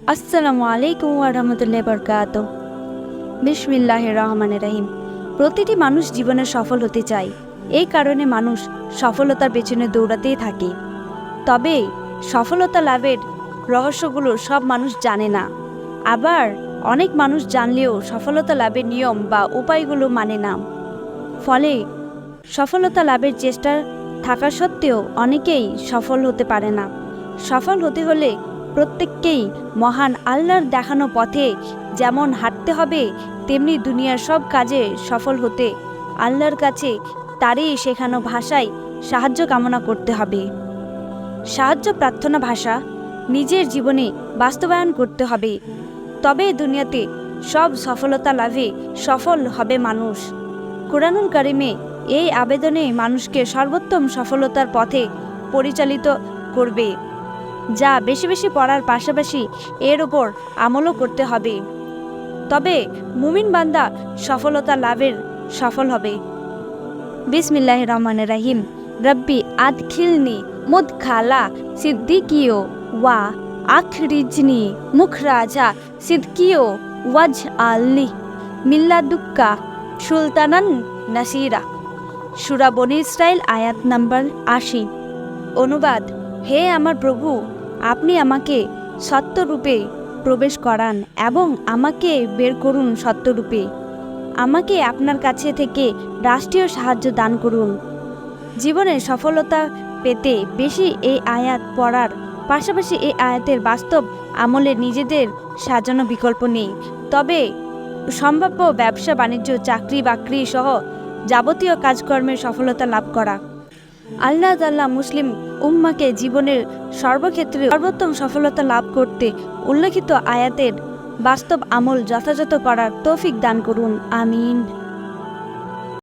আসসালামু আলাইকুম আরহামতুল্লাহ বরকাত বিসমিল্লাহ রহমান রহিম। প্রতিটি মানুষ জীবনে সফল হতে চায়। এই কারণে মানুষ সফলতার পেছনে দৌড়াতেই থাকে। তবে সফলতা লাভের রহস্যগুলো সব মানুষ জানে না। আবার অনেক মানুষ জানলেও সফলতা লাভের নিয়ম বা উপায়গুলো মানে না। ফলে সফলতা লাভের চেষ্টা থাকা সত্ত্বেও অনেকেই সফল হতে পারে না। সফল হতে হলে প্রত্যেককেই মহান আল্লাহর দেখানো পথে যেমন হাঁটতে হবে, তেমনি দুনিয়ার সব কাজে সফল হতে আল্লাহর কাছে তারই শেখানো ভাষায় সাহায্য কামনা করতে হবে। সাহায্য প্রার্থনা ভাষা নিজের জীবনে বাস্তবায়ন করতে হবে, তবে দুনিয়াতে সব সফলতা লাভে সফল হবে মানুষ। কোরআনুল কারিমে এই আবেদনে মানুষকে সর্বোত্তম সফলতার পথে পরিচালিত করবে। যা বেশি বেশি পড়ার পাশাপাশি এর ওপর আমলও করতে হবে। তবে মুমিন বান্দা সফলতা লাভের সফল হবে। বিসমিল্লাহ রহমান রাহিম। রব্বি আদখিলনি মুদ খালা সিদ্দিকিও ওয়া আখরিজনি মুখরাজা সিদ্কিও ওয়াজ আল্লি মিল্লাদুক্কা সুলতানান নাসিরা। সুরা বনি ইসরায়েল আয়াত নাম্বার আশি। অনুবাদ, হে আমার প্রভু আপনি আমাকে সত্যরূপে প্রবেশ করান এবং আমাকে বের করুন সত্যরূপে। আমাকে আপনার কাছে থেকে রাষ্ট্রীয় সাহায্য দান করুন। জীবনে সফলতা পেতে বেশি এই আয়াত পড়ার পাশাপাশি এই আয়াতের বাস্তব আমলে নিজেদের সাজানো বিকল্প নেই। তবে সম্ভাব্য ব্যবসা, বাণিজ্য চাকরি বাকরি সহ যাবতীয় কাজকর্মের সফলতা লাভ করা। আল্লাহ তাল্লাহ মুসলিম উম্মাকে জীবনের সর্বক্ষেত্রে সর্বোত্তম সফলতা লাভ করতে উল্লেখিত আয়াতের বাস্তব আমল যথাযথ করার তৌফিক দান করুন। আমিন।